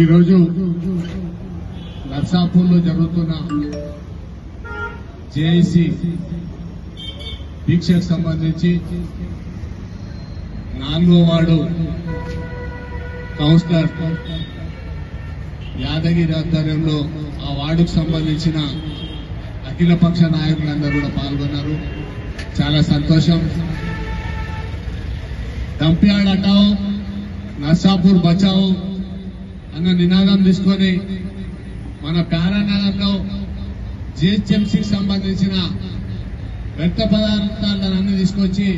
ఈరోజు నర్సాపూర్లో జరుగుతున్న జేఏసీ దీక్షకు సంబంధించి నాలుగో వార్డు కౌన్సిలర్ యాదగిరి ఆధ్వర్యంలో ఆ వార్డుకు సంబంధించిన అఖిలపక్ష నాయకులందరూ కూడా పాల్గొన్నారు. చాలా సంతోషం. డంప్యార్డ్ హటాओ నర్సాపూర్ బచావు అన్న నినాదం తీసుకొని మన ప్యారానగర్లో జిహెచ్ఎంసీకి సంబంధించిన వ్యర్థ పదార్థాలన్నీ తీసుకొచ్చి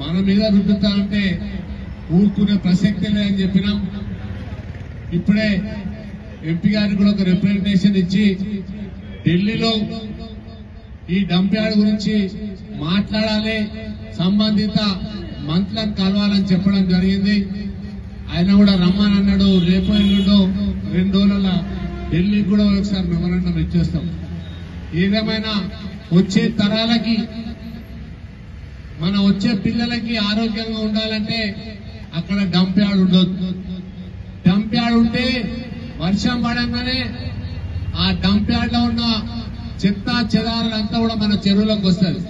మన మీద రుద్దుతానంటే ఊరుకునే ప్రసక్తే లేదని చెప్పినాం. ఇప్పుడే ఎంపీ గారికి కూడా ఒక రిప్రజెంటేషన్ ఇచ్చి ఢిల్లీలో ఈ డంప్యార్డ్ గురించి మాట్లాడాలి సంబంధిత మంత్రులను కలవాలని చెప్పడం జరిగింది. ఆయన కూడా రమ్మని అన్నాడు రేపు ఎల్లుండో రెండు రోజుల ఢిల్లీకి కూడా ఒకసారి మెమరాండం ఇచ్చేస్తాం. ఏదేమైనా వచ్చే తరాలకి మన వచ్చే పిల్లలకి ఆరోగ్యంగా ఉండాలంటే అక్కడ డంప్ యార్డ్ ఉండొద్దు. డంప్ యార్డ్ ఉంటే వర్షం పడంగానే ఆ డంప్ యార్డ్లో ఉన్న చెత్త చెదారులంతా కూడా మన చెరువులోకి వస్తుంది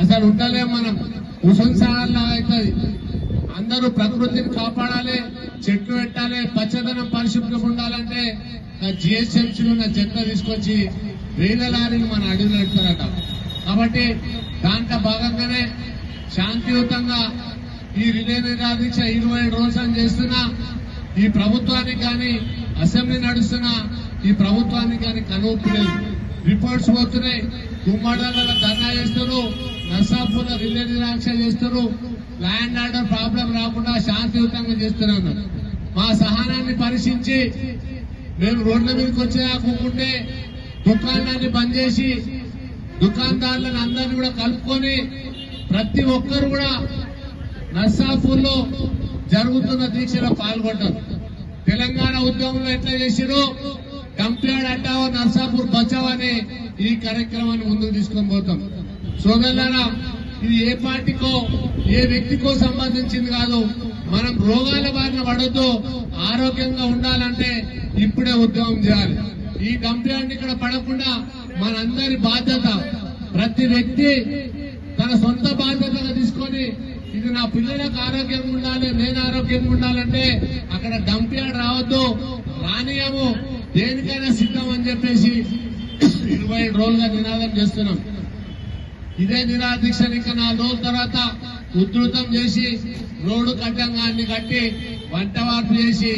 అసలు ఉండలేం మనం. హుసన్ అవుతుంది. అందరూ ప్రకృతిని కాపాడాలి చెట్లు పెట్టాలి పచ్చదనం పరిశుభ్రంగా ఉండాలంటే జిహెచ్ఎంసీ ఉన్న చెత్త తీసుకొచ్చి వేల లారీలు మన అడవిలో పెడతారట. కాబట్టి దాంట్లో భాగంగానే శాంతియుతంగా ఈ రిలే నిరాదీక్ష ఇరవై ఏడు రోజులు చేస్తున్నా ఈ ప్రభుత్వానికి కానీ అసెంబ్లీ నడుస్తున్న ఈ ప్రభుత్వానికి కానీ కనుపు లేదు. రిపోర్ట్స్ పోతున్నాయి. కుమ్మడాలలో ధర్నా చేస్తున్నారు. నర్సాపూర్ రిలే నిరాక్ష చేస్తారు ల్యాండ్ ఆర్డర్ ప్రాబ్లం రాకుండా శాంతియుతంగా చేస్తున్నారు. మా సహనాన్ని పరీక్షించి మేము రోడ్ల మీదకి వచ్చేదాకుంటే దుకాణాన్ని బంద్ చేసి దుకాణదారులను అందరినీ కూడా కలుపుకొని ప్రతి ఒక్కరు కూడా నర్సాపూర్లో జరుగుతున్న దీక్షలో పాల్గొంటారు. తెలంగాణ ఉద్యమంలో ఎట్లా చేసిరో కంప్లీట్ అంటావో నర్సాపూర్ బచావ్ అనే ఈ కార్యక్రమాన్ని ముందుకు తీసుకొని పోతాం. సోదరులారా ఇది ఏ పార్టీకో ఏ వ్యక్తికో సంబంధించింది కాదు. మనం రోగాల బారిన పడొద్దు ఆరోగ్యంగా ఉండాలంటే ఇప్పుడే ఉద్యమం చేయాలి. ఈ కంప్లైంట్ ఇక్కడ పడకుండా మనందరి బాధ్యత ప్రతి వ్యక్తి తన సొంత బాధ్యతగా తీసుకొని ఇది నా పిల్లలకు ఆరోగ్యంగా ఉండాలి నేను ఆరోగ్యంగా ఉండాలంటే అక్కడ డంపియాడ్ రావద్దు రానియము దేనికైనా సిద్ధం అని చెప్పేసి ఇరవై ఏడు రోజులుగా నినాదం చేస్తున్నాం. ఇదే నిరాదీక్షను ఇంకా నాలుగు రోజుల తర్వాత ఉధృతం చేసి రోడ్డు కట్టంగాన్ని కట్టి వంట వార్పు చేసి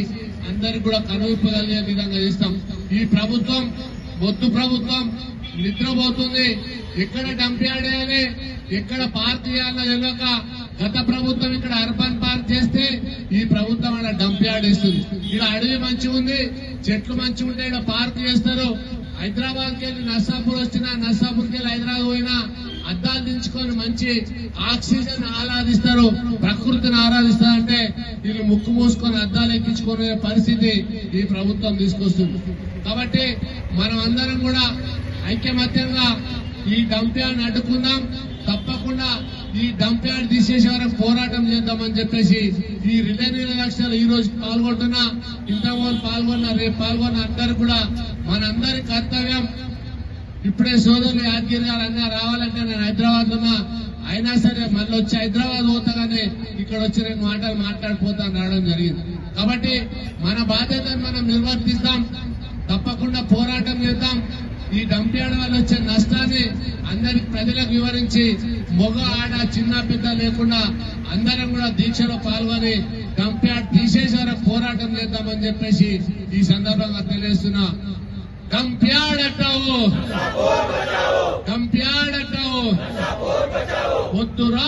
అందరికి కూడా కనువిప్పగలిగే విధంగా చేస్తాం. ఈ ప్రభుత్వం మొద్దు ప్రభుత్వం నిద్రపోతుంది. ఎక్కడ డంపియాడ్ ఎక్కడ పార్క్ చేయాలో తెలియక గత ప్రభుత్వం ఇక్కడ అర్బన్ పార్క్ చేస్తే ఈ ప్రభుత్వం అక్కడ డంపియాడ్ వేస్తుంది. ఇక్కడ అడవి మంచి ఉంది చెట్లు మంచిగా ఉంటే ఇక్కడ పార్క్ చేస్తారు. హైదరాబాద్కి వెళ్ళి నర్సాపూర్ వచ్చినా నర్సాపూర్కి వెళ్ళి హైదరాబాద్ పోయినా అద్దాలు దించుకొని మంచి ఆక్సిజన్ ఆరాధిస్తారు ప్రకృతిని ఆరాధిస్తారంటే వీళ్ళు ముక్కు మూసుకొని అద్దాలు ఎక్కించుకునే పరిస్థితి ఈ ప్రభుత్వం తీసుకొస్తుంది. కాబట్టి మనం అందరం కూడా ఐక్యమత్యంగా ఈ డంప్యాన్ని అడ్డుకుందాం. తప్పకుండా ఈ డంప్యార్డ్ తీసేసే వరకు పోరాటం చేద్దామని చెప్పేసి ఈ రిలే లక్ష్యాలు ఈ రోజు పాల్గొంటున్నా ఇంతకుముందు పాల్గొన్న రేపు పాల్గొన్న అందరు కూడా మనందరి కర్తవ్యం. ఇప్పుడే సోదరులు యాదగిరి గారు అన్న అయినా సరే మళ్ళీ వచ్చి హైదరాబాద్ పోతాగానే ఇక్కడ వచ్చి రెండు మాటలు మాట్లాడిపోతా రావడం జరిగింది. కాబట్టి మన బాధ్యతను మనం నిర్వర్తిస్తాం. తప్పకుండా పోరాటం చేద్దాం. ఈ డంపియాడ వల్ల వచ్చే నష్టాన్ని అందరి ప్రజలకు వివరించి మొగ ఆడ చిన్న పెద్ద లేకుండా అందరం కూడా దీక్షలో పాల్గొని డంపియాడ్ తీసేసే వరకు పోరాటం చేద్దామని చెప్పేసి ఈ సందర్భంగా తెలియజేస్తున్నా. డంపియాడ్ అంటావు డంపియాడ్ అంటావు వద్దురా